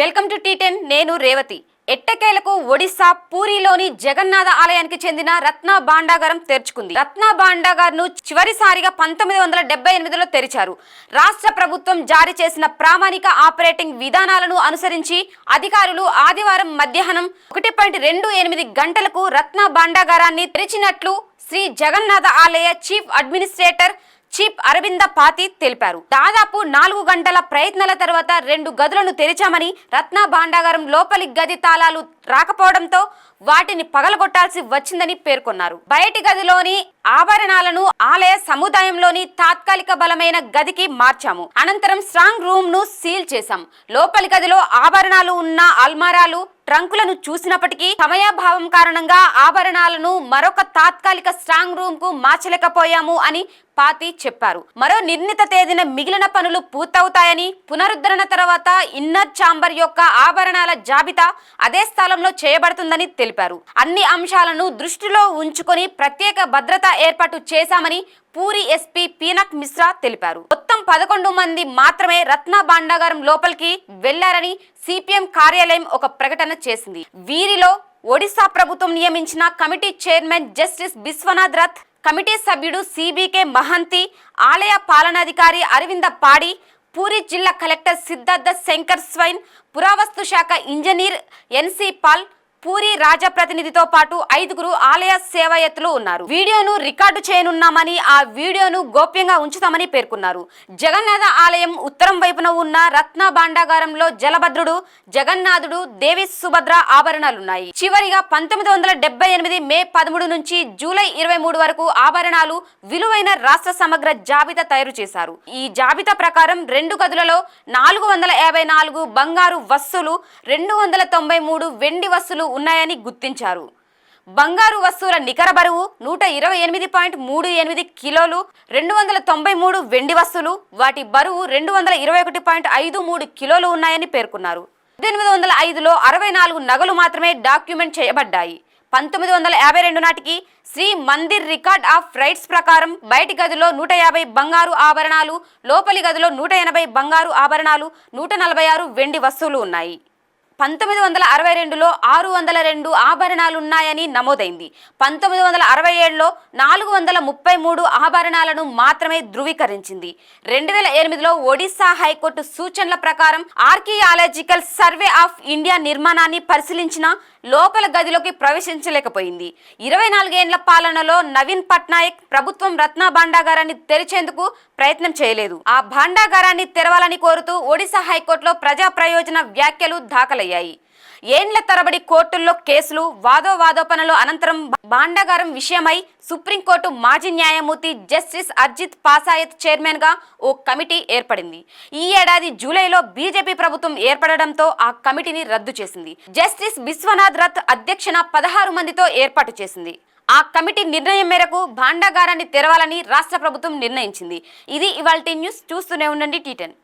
Welcome to tea ten నేను రేవతి. ఎట్టకేలకు ఒడిశా పూరిలోని జగన్నాథ ఆలయానికి చెందిన రత్న భాండాగారం తెరుచుకుంది. రత్న భాండాగార్ను చివరిసారిగా పంతొమ్మిది వందల డెబ్బై ఎనిమిదిలో తెరిచారు. రాష్ట్ర ప్రభుత్వం జారీ చేసిన ప్రామాణిక ఆపరేటింగ్ విధానాలను అనుసరించి అధికారులు ఆదివారం మధ్యాహ్నం ఒకటి పాయింట్ రెండు ఎనిమిది గంటలకు రత్న భాండాగారాన్ని తెరిచినట్లు శ్రీ జగన్నాథ ఆలయ చీఫ్ అడ్మినిస్ట్రేటర్ చీఫ్ అరవింద పాతి తెలిపారు. దాదాపు నాలుగు గంటల ప్రయత్నాల తర్వాత రెండు గదులను తెరిచామని రత్న భాండాగారం లోపలి గది తాళాలు రాకపోవడంతో వాటిని పగలగొట్టాల్సి వచ్చిందని పేర్కొన్నారు. బయటి గదిలోని ఆభరణాలను ఆలయ సముదాయంలోని తాత్కాలిక బలమైన గదికి మార్చాము. అనంతరం స్ట్రాంగ్ రూమ్ను సీల్ చేశాం. లోపలి గదిలో ఆభరణాలు ఉన్న అల్మారాలు ట్రంకులను చూసినప్పటికీ సమయాభావం కారణంగా ఆభరణాలను మరొక తాత్కాలిక స్ట్రాంగ్ రూమ్కు మార్చలేకపోయాము అని పాతి చెప్పారు. మరో నిర్ణీత తేదీన మిగిలిన పనులు పూర్తవుతాయని పునరుద్ధరణ తర్వాత ఇన్నర్ ఛాంబర్ యొక్క ఆభరణాల జాబితా అదే స్థలంలో చేయబడుతుందని తెలిపారు. అన్ని అంశాలను దృష్టిలో ఉంచుకొని ప్రత్యేక భద్రతా ఏర్పాటు చేశామని పూరి ఎస్పీ పీనక్ మిశ్రా తెలిపారు. మొత్తం పదకొండు మంది మాత్రమే రత్న భాండాగారం లోపలికి వెళ్ళారని సిపిఎం కార్యాలయం ఒక ప్రకటన చేసింది. వీరిలో ఒడిశా ప్రభుత్వం నియమించిన committee chairman justice Biswanath Rath committee సభ్యుడు సిబికే మహంతి ఆలయ పాలనాధికారి అరవింద పాడి పూరి జిల్లా కలెక్టర్ సిద్ధార్థ శంకర్ స్వైన్ పురావస్తు శాఖ ఇంజనీర్ ఎన్సి పాల్ పూరి రాజప్రతినిధితో పాటు ఐదుగురు ఆలయ సేవాయత్తులు ఉన్నారు. వీడియోను రికార్డు చేయనున్నామని ఆ వీడియోను గోప్యంగా ఉంచుతామని పేర్కొన్నారు. జగన్నాథ ఆలయం ఉత్తరం వైపున ఉన్న రత్న భాండాగారంలో జలభద్రుడు జగన్నాథుడు దేవి సుభద్ర ఆభరణాలున్నాయి. చివరిగా పంతొమ్మిది వందల డెబ్బై ఎనిమిది మే పదమూడు నుంచి జూలై ఇరవై మూడు వరకు ఆభరణాలు విలువైన రాష్ట్ర సమగ్ర జాబితా తయారు చేశారు. ఈ జాబితా ప్రకారం రెండు గదులలో నాలుగు వందల యాభై నాలుగు బంగారు వస్తువులు రెండు వందల తొంభై మూడు వెండి వస్తువులు ఉన్నాయని గుర్తించారు. బంగారు వస్తువుల నికర బరువు నూట ఇరవై ఎనిమిది పాయింట్ మూడు ఎనిమిది కిలోలు రెండు వందల తొంభై మూడు వెండి వస్తువులు వాటి బరువు రెండు వందల ఇరవై ఒకటి పాయింట్ ఐదు మూడు కిలోలు ఉన్నాయని పేర్కొన్నారు. పద్దెనిమిది వందల ఐదులో అరవై నాలుగు నగలు మాత్రమే డాక్యుమెంట్ చేయబడ్డాయి. పంతొమ్మిది వందల యాభై రెండు నాటికి Shri Mandir record of rights ప్రకారం బయటి గదిలో నూట యాభై బంగారు ఆభరణాలు లోపలి గదిలో నూట ఎనభై బంగారు ఆభరణాలు నూట నలభై ఆరు వెండి వస్తువులు ఉన్నాయి. పంతొమ్మిది వందల అరవై రెండులో ఆరు వందల రెండు ఆభరణాలున్నాయని నమోదైంది. పంతొమ్మిది వందల అరవై ఏడులో నాలుగు వందల ముప్పై మూడు ఆభరణాలను మాత్రమే ధృవీకరించింది. రెండు వేల ఎనిమిదిలో ఒడిశా హైకోర్టు సూచనల ప్రకారం ఆర్కియాలజికల్ సర్వే ఆఫ్ ఇండియా నిర్మాణాన్ని పరిశీలించిన లోపల గదిలోకి ప్రవేశించలేకపోయింది. ఇరవై నాలుగేండ్ల పాలనలో నవీన్ పట్నాయక్ ప్రభుత్వం రత్న భాండాగారాన్ని తెరిచేందుకు ప్రయత్నం చేయలేదు. ఆ భాండాగారాన్ని తెరవాలని కోరుతూ ఒడిశా హైకోర్టులో ప్రజా ప్రయోజన వ్యాఖ్యలు దాఖలయ్యాయి. ఏండ్ల తరబడి కోర్టుల్లో కేసులు వాదోవాదోపనలు అనంతరం భాండాగారం విషయమై సుప్రీంకోర్టు మాజీ న్యాయమూర్తి జస్టిస్ అర్జిత్ పాసాయత్ చైర్మన్గా ఓ కమిటీ ఏర్పడింది. ఈ ఏడాది జూలైలో బీజేపీ ప్రభుత్వం ఏర్పడడంతో ఆ కమిటీని రద్దు చేసింది. జస్టిస్ విశ్వనాథ్ బిశ్వనాథ్ రథ్ అధ్యక్షన పదహారు మందితో ఏర్పాటు చేసింది. ఆ కమిటీ నిర్ణయం మేరకు భాండాగారాన్ని తెరవాలని రాష్ట్ర ప్రభుత్వం నిర్ణయించింది. ఇది ఇవాల్టి న్యూస్. చూస్తూనే ఉండండి టీటెన్